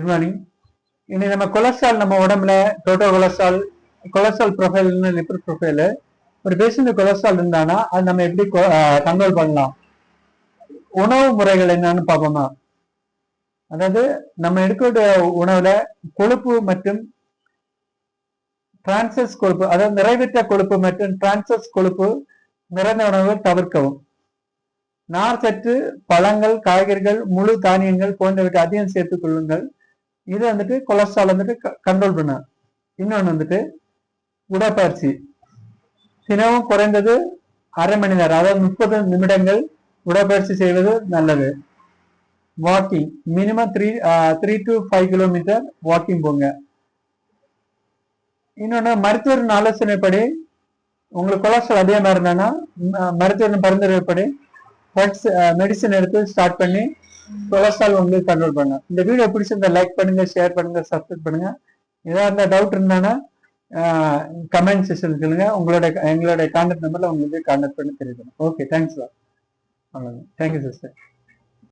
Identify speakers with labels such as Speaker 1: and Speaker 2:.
Speaker 1: Good morning இன்னைக்கு நம்ம cholesterol நம்ம உடம்புல total cholesterol cholesterol profile lipid profile ஒரு பேஷண்ட் கொலஸ்ட்ரால் இருந்தானா அது நம்ம எப்படி கண்ட்ரோல் பண்ணலாம்? உணவு முறைகள் என்னன்னு பார்ப்போமா அதாவது நம்ம எடுக்கக்கூடிய உணவுல கொழுப்பு மற்றும் டிரான்சஸ் கொழுப்பு அதாவது நிறைவேற்ற கொழுப்பு மற்றும் டிரான்சஸ் கொழுப்பு நிறைந்த உணவுகள் தவிர்க்கவும். நார் சற்று பழங்கள் காய்கறிகள் முழு தானியங்கள் போன்றவற்றை அதிகம் சேர்த்துக் கொள்ளுங்கள். இது வந்துட்டு கொலஸ்ட்ரால் வந்துட்டு கண்ட்ரோல் பண்ண. இன்னொன்று வந்துட்டு உடற்பயிற்சி. தினமும் குறைந்தது அரை மணி நேரம் அதாவது முப்பது நிமிடங்கள் உடற்பயிற்சி செய்வது நல்லது. Walking minimum three three to five kilometre walking போங்க. இன்னொன்று மருத்துவரின் ஆலோசனைப்படி உங்களுக்கு கொலஸ்ட்ரால் அதிகமாக இருந்தேன்னா மருத்துவரின் பரிந்துரைப்படி ட்ரக்ஸ் மெடிசன் எடுத்து ஸ்டார்ட் பண்ணி கொலஸ்ட்ரால் உங்களுக்கு கண்ட்ரோல் பண்ணும் இந்த வீடியோ பிடிச்சிருந்தா லைக் பண்ணுங்க ஷேர் பண்ணுங்க சப்ஸ்கிரைப் பண்ணுங்க. ஏதாவது இருந்தால் டவுட் இருந்தானா கமெண்ட் செஷன் சொல்லுங்க. உங்களோட எங்களோட கான்டாக்ட் நம்பர்ல உங்களுக்கு கான்டாக்ட் பண்ணி தெரிவிக்கணும் ஓகே தேங்க்ஸ் அவ்வளோதான் தேங்க்யூ சிஸ்டர்